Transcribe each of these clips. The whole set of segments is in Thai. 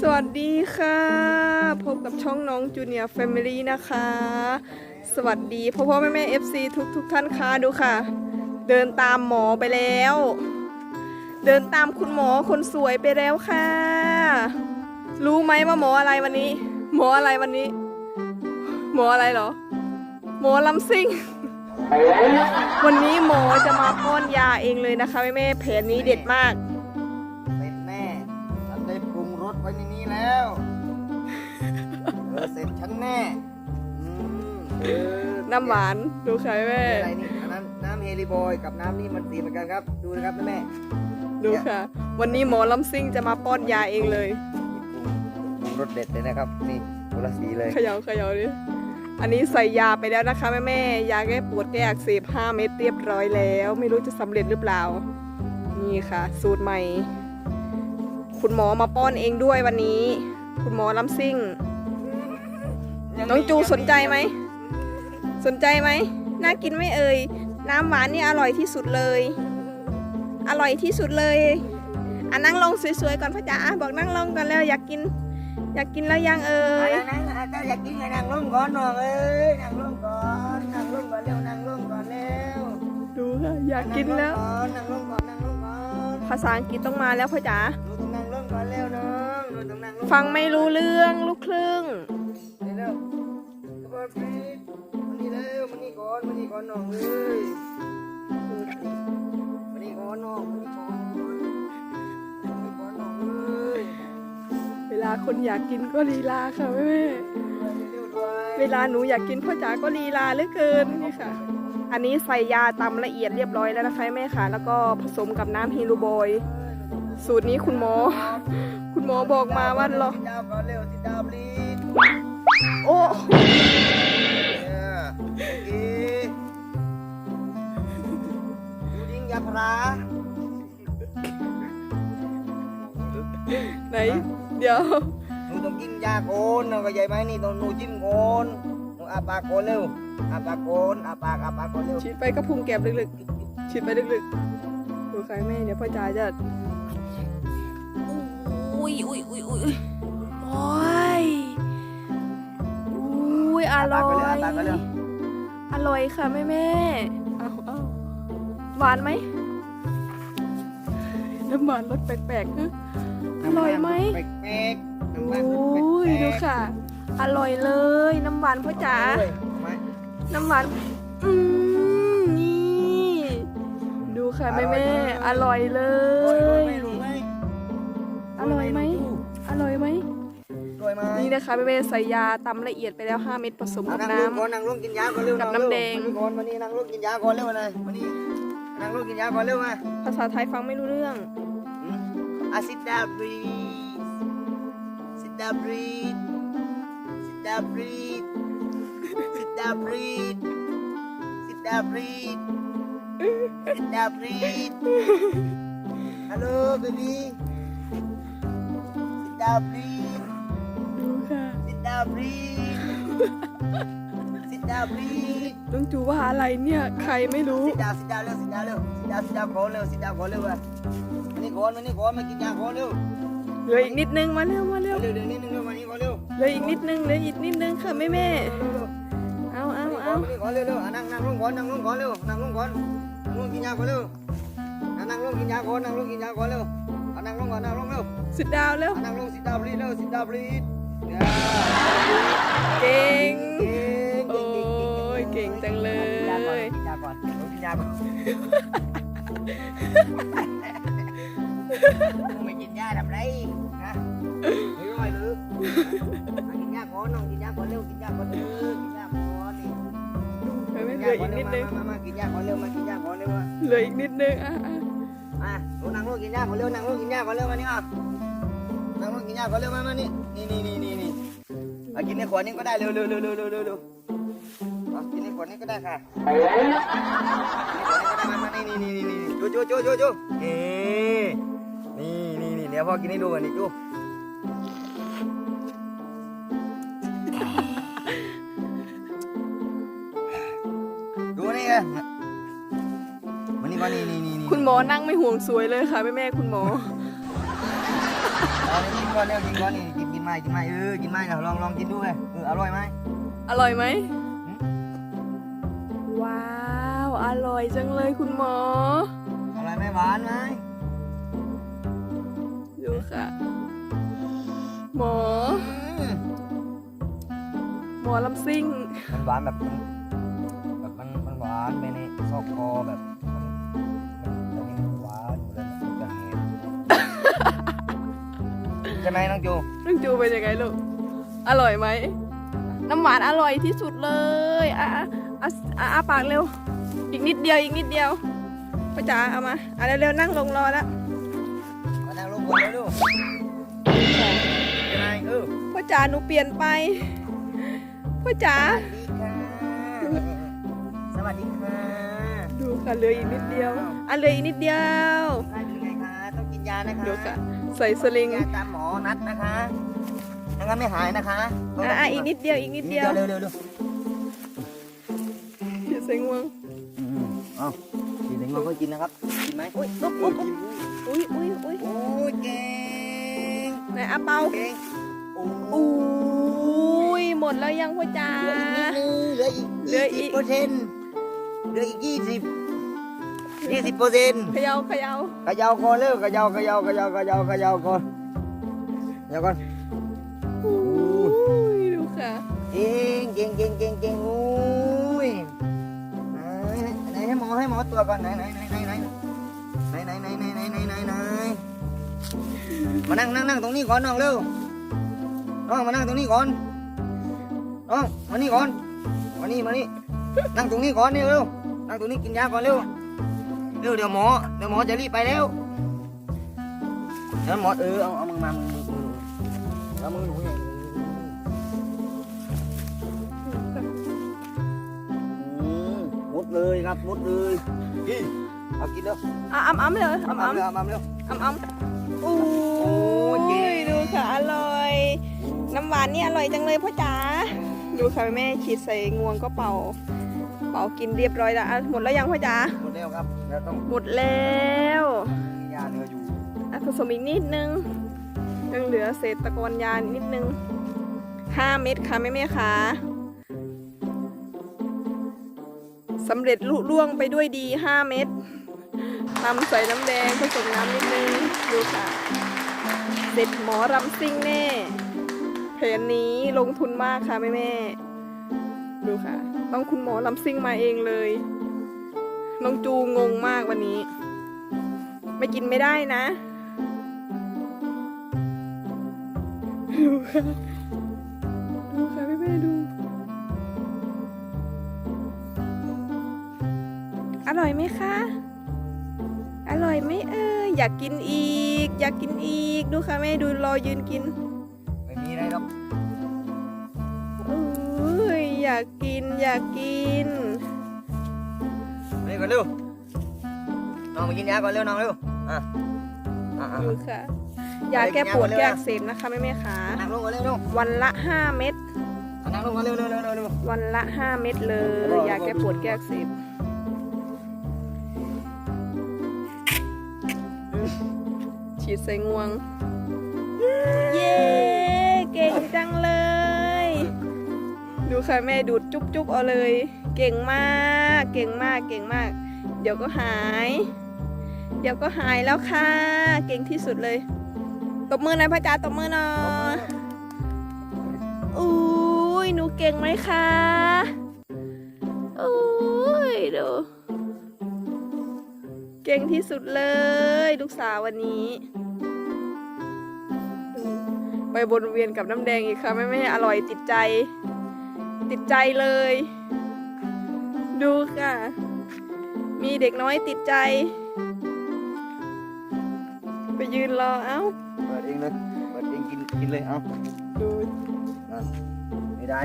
สวัสดีค่ะ พบกับช่องน้องจูเนียร์แฟมิลี่นะคะ สวัสดีพ่อพ่อแม่แม่เอฟซีทุกทุกท่านค่ะดูค่ะ เดินตามหมอไปแล้ว เดินตามคุณหมอคนสวยไปแล้วค่ะ รู้ไหมว่าหมออะไรวันนี้ หมออะไรวันนี้ หมออะไรเหรอ หมอลำซิ่งวันนี้หมอจะมาป้อนยาเองเลยนะคะแม่แม่แผนนี้เด็ดมาก ไว้ในนี้แล้ว เออเสร็จฉันแน่อืมเออน้ำหวานดูค่ะแม่ อะไรนี่อันนั้นน้ำเฮลิบอยกับน้ำนี่มันสีเหมือนกันครับ ดูนะครับนะแม่ดูค่ะ วันนี้หมอลำซิ่งจะมาป้อนยาเองเลย ปรุงรสเด็ดเลยนะครับ นี่คนละสีเลย เขย่าเขย่าดิอันนี้ใส่ยาไปแล้วนะคะแม่แม่ๆยาแก้ปวดแก้อักเสบ5เม็ดเรียบร้อยแล้ว ไม่รู้จะสำเร็จหรือเปล่า นี่ค่ะ สูตรใหม่ คุณหมอมาป้อนเองด้วยวันนี้ คุณหมอลำซิ่ง น้องจูสนใจไหม สนใจไหม น่ากินไหม่เอ่ย น้ำหวานนี่อร่อยที่สุดเลย อร่อยที่สุดเลย อะนั่งลงสวยๆก่อนพ่อจ๋าอะบอกนั่งลงก่อนแล้วอยากกิน อยากกินแล้วยังเอ่เอ้ยยนั่งอะถ้าอยากกินก็นั่งลงก่อนน้องเอ้ยนั่งลงก่อนนั่งลงก่อนเร็วนั่งลงก่อนเร็วดูค่ะอยากกินแล้วนั่งลงก่อนนั่งลงก่อนภาษาอังกฤษต้องมาแล้วพ่อจ๋า ฟังไม่รู้เรื่องลูกครึ่งเร็วกระบอกพีดมันนี่เร็วมันนี่ก่อนมันนี่ก่อนน้องเอ้ยมันนี่ก่อนน้องมันนี่ก่อนมันนี่ก่อนน้องเอ้ยเวลาคนอยากกินก็ลีลาค่ะแม่เร็วด้วยเวลาหนูอยากกินพ่อจ๋าก็ลีลาเหลือเกินนี่ค่ะ อันนี้ใส่ยาตำละเอียดเรียบร้อยแล้วนะคะแม่ค่ะ แล้วก็ผสมกับน้ำฮีรูบอย สูตรนี้คุณหมอ คุณหมอบอกมาว่ารอสิดาวก่อนเร็วสิดาวรีดโอ้ เนี่ยโอเคดูดิ้งยาพาราไหน เดี๋ยว หนูต้องกินยาโคนนะก็ใหญ่ไหมนี่ต้องหนูจิ้มโคนหนูอาปากโคนเร็วอาปากโคนอาปากอาปากโคนเร็ว ฉีดไปก็พุงแก็บลึกๆ ฉีดไปลึกๆดูใครแม่เดี๋ยวพ่อจ๋าจะ อุ้ยอุ้ยอุ้ยอุ้ยโอ้ยอุ้ยอร่อยอาปากก็เร็วอร่อยค่ะแม่แม่เอาเอาหวานไหมน้ำหวานรสแปลกๆนะอร่อยไหมแปลกๆโอน้ำมันแปลก้ๆยดูค่ะ อร่อยเลย น้ำหวานพ่อจ๋าเฮ้ยมาน้ำหวานอืมนี่ ดูค่ะแม่แม่อร่อยเลโอ้ยยรู้ไหม อร่อยไหม อร่อยไหม รวยไหมนี่นะคะแม่แม่ใส่ยาตำละเอียดไปแล้ว 5 เม็ดผสมเอากับนั่งลงน้ำก่อนนั่งลงกินยาก่อนเร็วกับองเร็วน้ำแดงมานี่ก่อนมานี่นั่งลงกินยาก่อนเร็วมาเลยมานี่นั่งลงกินยาก่อนเร็วมาภาษาไทยฟังไม่รู้เรื่องอะ sit down breathe sit down breathe sit down breathe sit down breathe sit down breathe sit down breathe hello baby sit down breathe ดูค่ะ sit down breathe sit down breathe ต้องจูว่าอะไรเนี่ย ใครไม่รู้ sit down sit down เร็ว sit down เร็ว sit down sit down ก่อนเร็ว sit down ก่อนเร็วมามานี่ก่อนมานี่ก่อนมากินยาก่อนเร็วเหลืออีกนิดนึงมาเร็วมาเร็ว เร็วเดี๋ยวนี้นึงเร็วมานี่ก่อนเร็วเหลืออีกนิดนึงเหลืออีกนิดนึงค่ะแม่แม่เอาเอาเอาเอาเอาก่อนเร็วเร็วนั่งนั่งลงก่อนนั่งลงก่อนเร็วนั่งลงก่อนนั่งลงกินยาก่อนเร็วนั่งลงกินยาก่อนนั่งลงกินยาก่อนเร็ว เอานั่งลงก่อนนั่งลงเร็วสุดดาวแล้วเอานั่งลงสิดาบรีเร็วสิดาบรีเก่งเก่งโอ้ยเก่งจังเลย กินยาก่อนกินยาก่อนกินยาก่อนไม่กินยาทำไรฮะไม่ไหวหรือกินยาก่อนน้องกินยาก่อนเร็วกินยาก่อนเร็วกินยาก่อนนี่ไม่กินเหยาลือก่ออีนกเร็นิวดนึงมามามากินยาก่อนเร็วมากินยาก่อนเร็วมาเหลืออีกนิดนึงอะอะมา ลูกนั่งลูกกินยาก่อนเร็วนั่งลูกกินยาก่อนเร็วมานี่อะนั่งลูกกินยาก่อนเร็วมามานี่นี่นี่นี่นี่นี่เอากินในขวดนี้ก็ได้เร็วเร็วเร็วเร็วเร็วเร็วเร็วเอากินในขวดนี้ก็ได้ค่ะกินในขวดนี้ก็ได้มามานี่นี่นี่นี่นี่จูจูจูจูจูเอ๋นี่นี่นี่เดี๋ยวพ่อกินให้ดูกันนี่จู คุณหมอนั่งไม่ห่วงสวยเลยค่ะแม่แม่คุณหมออนกินก่อนเร็วกินก่อนนี่กินกินไม่กินไม่เออกินไม่นะลองลองกินดูเลยเอออร่อยไหมอร่อยไหมหืมว้าวอร่อยจังเลยคุณหมออร่อยไหมหวานไหมดูค่ะ หมออืมหมอลำซิ่งมันหวานแบบมันแบบมันมันหวานไปในซอกคอแบบ ช่ไหมน้องจูน้องจูเป็นยังไงลูก อร่อยไหม น้ำหวานอร่อยที่สุดเลยอะอะอะอะอะปากเร็ว อีกนิดเดียวอีกนิดเดียวพ่อจ๋าเอามาอะเร็วๆนั่งลงรอแล้วมานั่งลงบนเลยลูกใช่ไหมเออพ่อจ๋าหนูเปลี่ยนไปพ่อจ๋าสวัสดีค่ะ ดูค่ะเหลืออีกนิดเดียว อะเหลืออีกนิดเดียวสวัสดีค่ะเป็นไงคะต้องกินยานะคะดูค่ะ ใส่สลิงยาตามหมอนัดนะคะถ้างั้นไม่หายนะคะอะอะอีกนิดเดียวอีกนิดเดียวเร็วเร็วเร็วเดี๋ยวใส่งวงอืมเอากินถึงเราก็กินนะครับกินไหมอุ้ยอุ๊บเออุ๊อบอุ๊กิบนอุ้ยอุ้ยอุ้ยโอ้ยเก่งไหนอะเปาเก่งโอ้อุ้ยหมดแล้วยังพ่อจ๋าเหลืออีกนิดนึงเหลืออีกเหลืออีกเปอร์เซ็นต์เหลืออีกยี่สิบ ยี่สิบเปอร์เซ็นต์เขย่าเขย่าขยาวก่อนเร็วขยาวขยาวขยาวขยาวขยาวก่อนขยาวก่อนอุ้ยดูค่ะเก่งเก่งเก่งเก่งเก่งโอ้ยไหนไหนให้หมอให้หมอตัวจก่อนไหนไหนไหนไหนไหนไหนไหนไหนไหนไหนไหนไหนไหนมานั่งนั่งนั่งตรงนี้ก่อนน้องเร็วน้องมานั่งตรงนี้ก่อนน้องมานี่ก่อนมานี่มานี่นั่งตรงนี้ก่อนนี่เร็วนั่งตรงนี้กินยาก่อนเร็ว เร็วเดี๋ยวหมอเดี๋ยวหมอจะรีบไปแล้วเดี๋ยวหมอเออเอาเอามือมามือมือมือเอามือหนูอย่างนี้อืมมุดเลยครับมุดเลยกินเอากินแล้วอะอ้ำอ้ำเลยอ้ำอ้ำเร็วเอาเร็ว อ้ำอ้ำอุ้ยเก่ยงดูค่ะอร่อย น้ำหวานนี่อร่อยจังเลยพ่อจ๋าดูค่ะแม่ฉีดใส่งวงก็เป่า เป่ากินเรียบร้อยแล้วอะหมดแล้วยังพ่อจ๋าหมดแล้ว ครับแล้วต้องหมดแล้วมียาเหลืออยู่อะผสมอีกนิดนึงยังเหลือเศษตะกอนยานิดนึงห้าเม็ดค่ะแม่แม่ๆค่ะสำเร็จลุล่วงไปด้วยดีห้าเม็ดทำใส่น้ำแดงผสมน้ำนิดนึงดูค่ะเด็ดหมอรำซิ่งแน่แผนนี้ลงทุนมากค่ะแม่แม่ๆดูค่ะ ต้องคุณหมอลำซิ่งมาเองเลย น้องจูงงมากวันนี้ ไม่กินไม่ได้นะดูค่ะดูค่ะแม่แม่ๆดูอร่อยไหมคะ อร่อยไหมเอ่ยอยากกินอีก อยากกินอีก ดูค่ะแม่ดูรอยืนกินไม่มีอะไรหรอกเอ้ยอยากกินอยากกินไป ก่อนเร็วน้องมากินยาก่อนเร็วน้องเร็วอะอะอะดูค่ะ ยาแก้ปวดแก้อักเสบนะคะแม่แม่ๆค่ะนั่งลงก่อนเร็วเร็ววันละ 5 เม็ดอะนั่งลงก่อนเร็วเร็วเร็วเร็วเร็ววันละ 5 เม็ดเลย ยาแก้ปวดแก้อักเสบฉีดใส่งวง เย้เก่งจังเลย ดูค่ะแม่ดูดจุ๊บๆเอาเลย เก่งมาก เก่งมาก เก่งมาก เดี๋ยวก็หาย เดี๋ยวก็หายแล้วค่ะ เก่งที่สุดเลย ตบมือหน่อยพระจ๋าตบมือหน่อยอุ้ยหนูเก่งไหมคะอุ้ยดูเก่งที่สุดเลยลูกสาววันนี้ ไปบนเวียนกับน้ำแดงอีกค่ะแม่แม่ๆอร่อยติดใจ ติดใจเลย ดูค่ะ มีเด็กน้อยติดใจ ไปยืนรอเอ้า เปิดเองเลยเปิดเองกินกินเลยเอาดูนั่นไม่ได้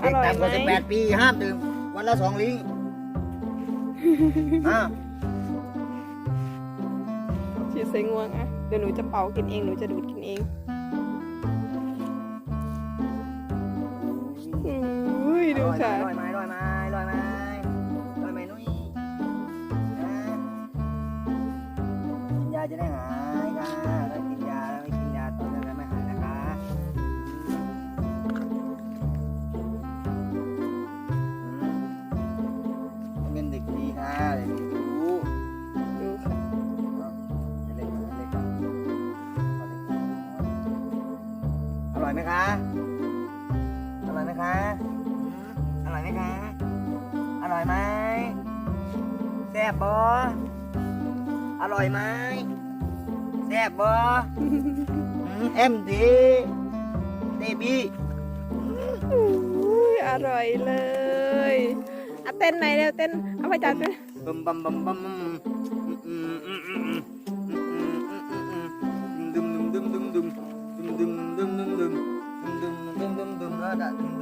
อเด็กร่อยต่ำกว่าไหมสิบแปดปีห้ามดื่มวันละสองลิงอะฉีดใส่งวงอะเดี๋ยวหนูจะเป่ากินเอง หนูจะดูดกินเอง อุ้ยดูค่ะลอยไม้ลอยไม้ลอยไม้ลอยไม้นุ้ยอะกินยาจะได้หายค่ะ อร่อยไหมแซ่บบออร่อยไหมแซ่บบอมเอ็มดีเดบี้อุ้ยอร่อยเลยอะเต้นไหนเร็วเต้นเอาไปจัดด้วยบัมบัมบัมบัมอืมอืมอืมอืมอืมอืมดึมดึมดึมดึมดึมดึมดึมดึมดึมดึมดึมดึมดึมดึมแล้วก็ดึมดึมดึมดึมดึ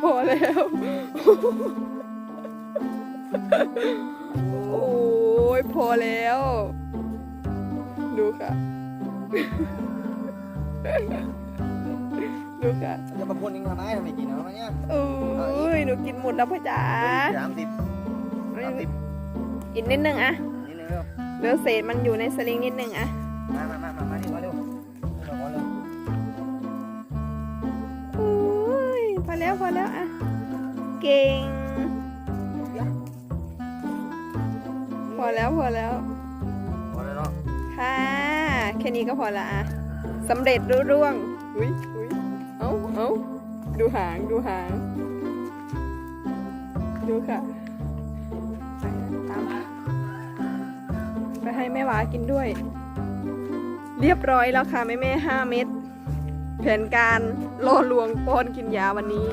พอแล้ว โอ้ยพอแล้ว ดูค่ะ ดูค่ะจะมาพ่นเองทำไมทำไมกินเอาเนี่ยอุ้ยหนูกินหมดแล้วพ่อจ๋าสามสิบสามสิบอีกนิดนึงอะนี่นึงเร็วเหลือเศษมันอยู่ในสลิงนิดนึงอะ เก่ง พอแล้วพอแล้ว พอแล้วเนาะค่ะ แค่นี้ก็พอละอะสำเร็จรุ่ร่วง อุ้ยอุ้ยเอ้าเอ้าดูหางดูหาง ดูค่ะ ไปตามไปให้แม่หวากินด้วย เรียบร้อยแล้วค่ะแม่แม่ห้าเม็ดแผนการล่อลวงป้อนกินยาวันนี้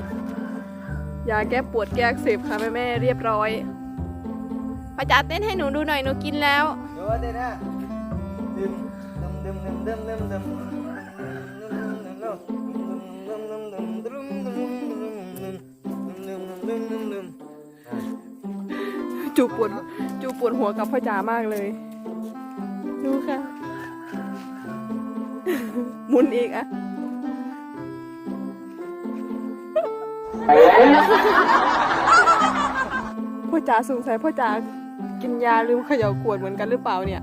ยาแก้ปวดแก้อักเสบค่ะแม่แม่เรียบร้อยพ่อจ๋าเต้นให้หนูดูหน่อยหนูกินแล้วดูว่าเต้นนะดึมดึมดึมดึมดึมดึมดึมอะจูปวดจูปวดหัวกับพ่อจ๋ามากเลย ดูค่ะหมุนอีกอะ พ่อจ๋าสงสัยพ่อจ๋ากินยาลืมเขย่าขวดเหมือนกันหรือเปล่าเนี่ย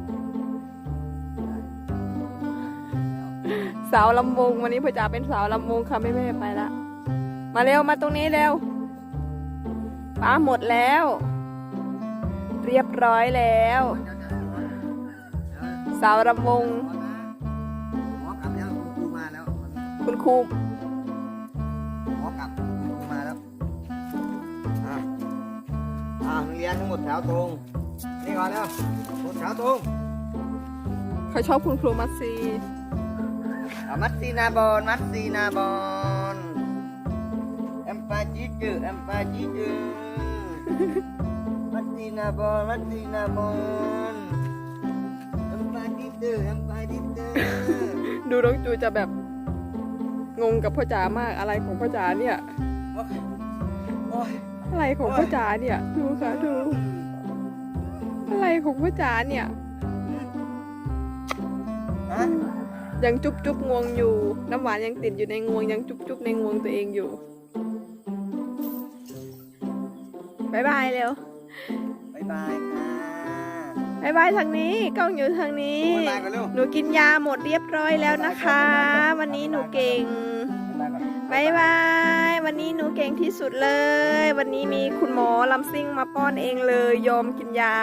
สาวลำวงวันนี้พ่อจ๋าเป็นสาวลำวงค่ะแม่แม่ๆไปละมาเร็วมาตรงนี้เร็วป้าหมดแล้ว เรียบร้อยแล้ว สาวลำวงคุณครู เรียนทั้งหมดแถวตรง นี่ก่อนแล้วหมดแถวตรงเขาชอบคุณครูมัตซีมัตซีนาบอนมัตซีนาบอนเอ็มปาจิจูเอ็มปาจิจูมัตซีนาบอนมัตซีนาบอนเอ็มปาจิจูเอ็มปาจิจูดูน้องจูจะแบบงงกับพ่อจ๋ามากอะไรของพ่อจ๋าเนี่ย โอ้ยะไรของพ่อจ๋าเนี่ยดูค่ะดู อะไรของพ่อจ๋าเนี่ย hả ยังจุ๊บจุ๊บงวงอยู่ น้ำหวานยังติดอยู่ในงวงยังจุ๊บจุ๊บในงวงตัวเองอยู่บายบายเร็ว bye bye ค่ะบายบายทางนี้กล้องอยู่ทางนี้ bye bye ก่อนเร็วหนูกินยาหมดเรียบร้อยแล้วนะคะ วันนี้หนูเก่ง บายบาย วันนี้หนูเก่งที่สุดเลย วันนี้มีคุณหมอลำซิ่งมาป้อนเองเลย ยอมกินยา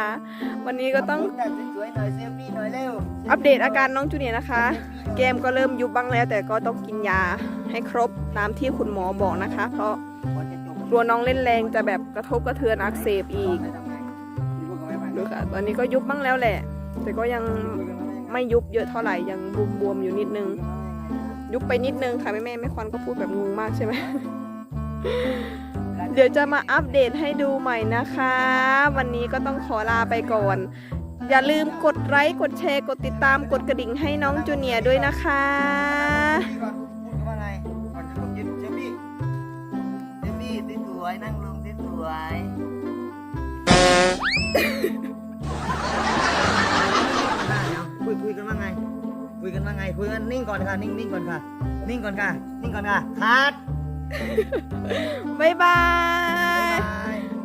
วันนี้ก็ต้องพูดแต่สวยๆหน่อยเซลฟี่หน่อยเร็วอัปเดตอาการน้องจูเนียร์นะคะเกมก็เริ่มยุบบ้างแล้ว แต่ก็ต้องกินยาให้ครบตามที่คุณหมอบอกนะคะ เพราะก่อนจะจบกลัวน้องเล่นแรงจะแบบกระทบกระเทือนอักเสบอีกไปทำไงพี่พูดกับแม่ไปดูค่ะตอนนี้ก็ยุบบ้างแล้วแหละ แต่ก็ยังคุยกันว่ายังไงไม่ยุบเยอะเท่าไหร่ยังบวมๆอยู่นิดนึง ยุบไปนิดนึงค่ะแม่แม่แม่ควันก็พูดแบบงงมากใช่ไหม เดี๋ยวจะมาอัปเดตให้ดูใหม่นะคะ วันนี้ก็ต้องขอลาไปก่อน อย่าลืมกดไลค์กดแชร์กดติดตามกดกระดิ่งให้น้องจูเนียร์ด้วยนะคะพี่ก่อนพูดกันว่าไงก่อนจะจบยินเจมี่เจมี่สวยๆนั่งลงสวยๆคุยคุยกันว่าไง คุยกันว่าไงคุยกันนิ่งก่อนค่ะนิ่งนิ่งก่อนค่ะ นิ่งก่อนค่ะ นิ่งก่อนค่ะคัดบ๊ายบา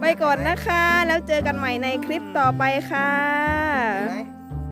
บ๊ายยบายก่อนนะคะ แล้วเจอกันใหม่ในคลิปต่อไปค่ะไหน